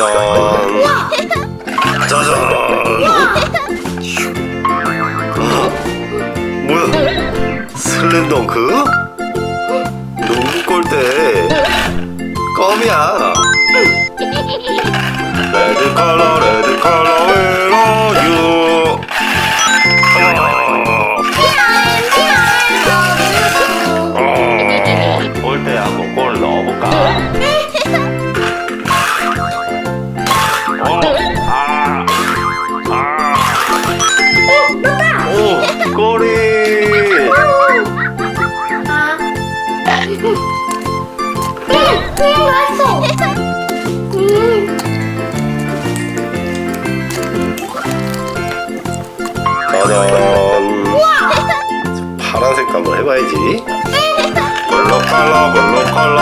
짜잔 짜잔. 뭐야? 슬램덩크? 농구 골대. 껌이야. 레드 컬러 레드 짜잔. 파란색 한번 해봐야지. 블루 컬러, 블루 컬러,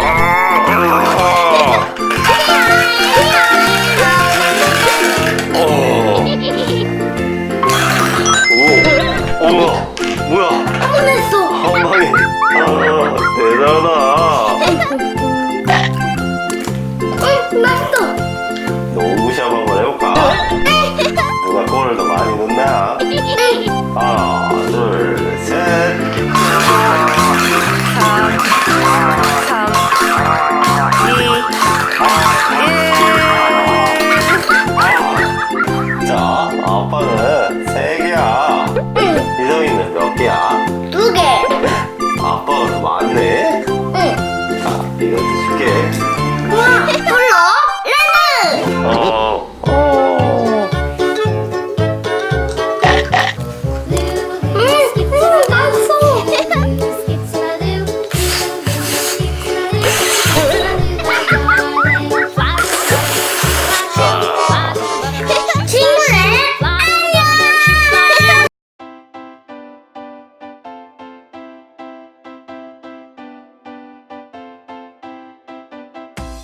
아. 어. 오, 우와, 뭐야? 농